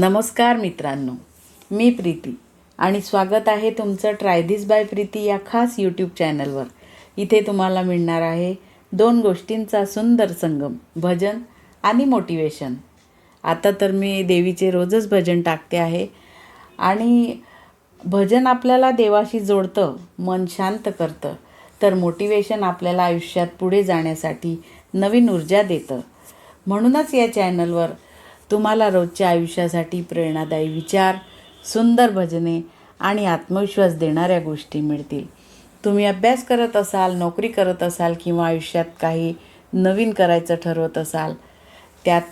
नमस्कार मित्रांनो मी प्रीती आणि स्वागत आहे तुमचं ट्रायदिस बाय प्रीती या खास यूट्यूब चॅनलवर इथे तुम्हाला मिळणार आहे दोन गोष्टींचा सुंदर संगम भजन आणि मोटिवेशन आता तर मी देवीचे रोजच भजन टाकते आहे आणि भजन आपल्याला देवाशी जोडतं मन शांत करतं तर मोटिवेशन आपल्याला आयुष्यात पुढे जाण्यासाठी नवीन ऊर्जा देतं. म्हणूनच या चॅनलवर तुम्हाला रोजच्या आयुष्यासाठी प्रेरणादायी विचार सुंदर भजने आणि आत्मविश्वास देणाऱ्या गोष्टी मिळतील. तुम्ही अभ्यास करत असाल नोकरी करत असाल किंवा आयुष्यात काही नवीन करायचं ठरवत असाल त्यात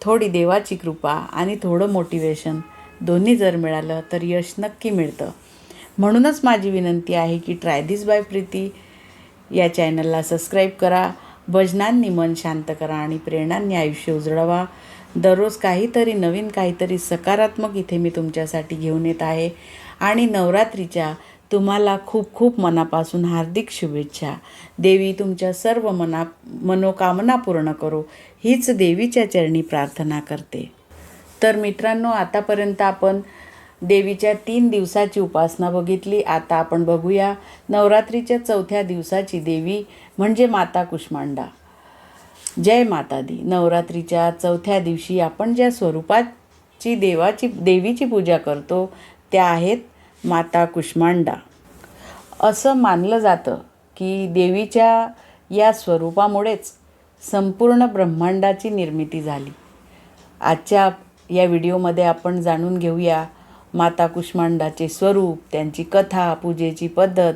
थोडी देवाची कृपा आणि थोडं मोटिवेशन दोन्ही जर मिळालं तर यश नक्की मिळतं. म्हणूनच माझी विनंती आहे की ट्राय दिस बाय प्रीती या चॅनलला सबस्क्राईब करा. भजनांनी मन शांत करा आणि प्रेरणांनी आयुष्य उजळवा. दररोज काहीतरी नवीन काहीतरी सकारात्मक इथे मी तुमच्यासाठी घेऊन येत आहे. आणि नवरात्रीच्या तुम्हाला खूप खूप मनापासून हार्दिक शुभेच्छा. देवी तुमच्या सर्व मना मनोकामना पूर्ण करो. हीच देवीच्या चरणी प्रार्थना करते. तर मित्रांनो आतापर्यंत आपण देवीच्या तीन दिवसाची उपासना बघितली. आता आपण बघूया नवरात्रीच्या चौथ्या दिवसाची देवी म्हणजे माता कुष्मांडा. जय माता दी नवरात्रीच्या चौथ्या दिवशी आपण ज्या स्वरूपाची देवाची देवीची पूजा करतो त्या आहेत माता कुष्मांडा. असं मानलं जातं की देवीच्या या स्वरूपामुळेच संपूर्ण ब्रह्मांडाची निर्मिती झाली. आजच्या या व्हिडिओमध्ये आपण जाणून घेऊया माता कुष्मांडाचे स्वरूप त्यांची कथा पूजेची पद्धत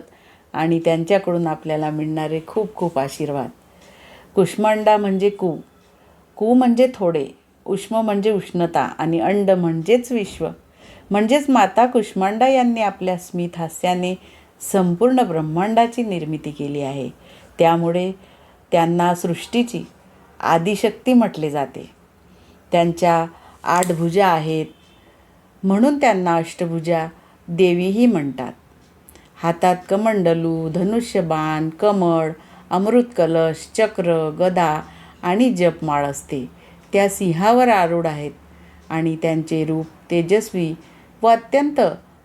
आणि त्यांच्याकडून आपल्याला मिळणारे खूप खूप आशीर्वाद. कुष्मांडा म्हणजे कु. कु म्हणजे थोडे उष्म म्हणजे उष्णता आणि अंड म्हणजेच विश्व. म्हणजेच माता कुष्मांडा यांनी आपल्या स्मित हास्याने संपूर्ण ब्रह्मांडाची निर्मिती केली आहे. त्यामुळे त्यांना सृष्टीची आदिशक्ती म्हटले जाते. त्यांच्या आठ भुजा आहेत म्हणून त्यांना अष्टभुजा देवीही म्हणतात. हातात कमंडलू धनुष्यबाण कमळ अमृत कलश चक्र गदा आणि जपमाळ असते. त्या सिंहावर आरूढ आहेत आणि त्यांचे रूप तेजस्वी व अत्यंत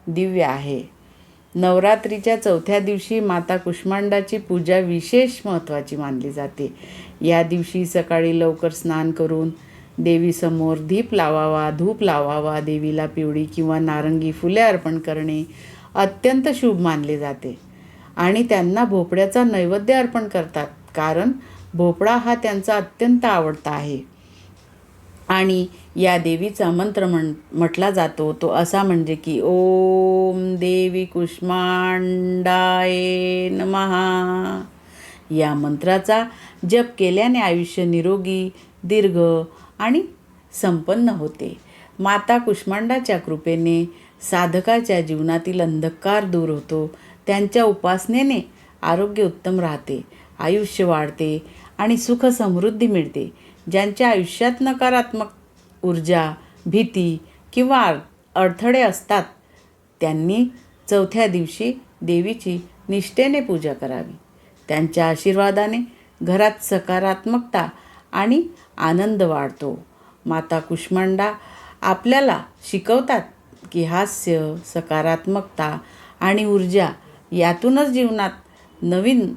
दिव्य आहे. नवरात्रीच्या चौथ्या दिवशी माता कुष्मांडाची पूजा विशेष महत्त्वाची मानली जाते. या दिवशी सकाळी लवकर स्नान करून देवीसमोर दीप लावावा धूप लावावा देवीला पिवळी किंवा नारंगी फुले अर्पण करणे अत्यंत शुभ मानले जाते. आणि त्यांना भोपळ्याचा नैवेद्य अर्पण करतात कारण भोपळा हा त्यांचा अत्यंत आवडता आहे. आणि या देवीचा मंत्र म्हण म्हटला जातो तो असा म्हणजे की ओम देवी कुष्मांडाय नमहा या मंत्राचा जप केल्याने आयुष्य निरोगी दीर्घ आणि संपन्न होते. माता कुष्मांडाच्या कृपेने साधकाच्या जीवनातील अंधकार दूर होतो त्यांच्या उपासनेने आरोग्य उत्तम राहते आयुष्य वाढते आणि सुख समृद्धी मिळते. ज्यांच्या आयुष्यात नकारात्मक ऊर्जा भीती किंवा अडथळे असतात त्यांनी चौथ्या दिवशी देवीची निष्ठेने पूजा करावी. त्यांच्या आशीर्वादाने घरात सकारात्मकता आणि आनंद वाढतो. माता कुष्मांडा आपल्याला शिकवतात की हास्य सकारात्मकता आणि ऊर्जा यातूनच जीवनात नवीन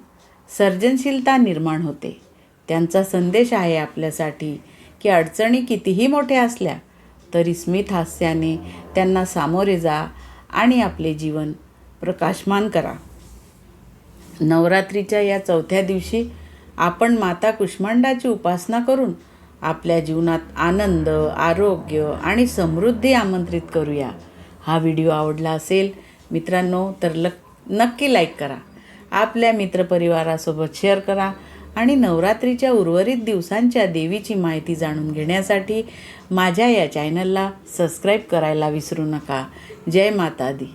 सर्जनशीलता निर्माण होते. त्यांचा संदेश आहे आपल्यासाठी की अडचणी कितीही मोठ्या असल्या तरी स्मित हास्याने त्यांना सामोरे जा आणि आपले जीवन प्रकाशमान करा. नवरात्रीच्या या चौथ्या दिवशी आपण माता कुष्मांडाची उपासना करून आपल्या जीवनात आनंद आरोग्य आणि समृद्धी आमंत्रित करूया. हा व्हिडिओ आवडला असेल मित्रांनो तर लक नक्की लाईक करा. आपल्या मित्रपरिवारासोबत शेअर करा आणि नवरात्रीच्या उर्वरित दिवसांच्या देवीची माहिती जाणून घेण्यासाठी माझ्या या चॅनलला सबस्क्राईब करायला विसरू नका. जय माता दी.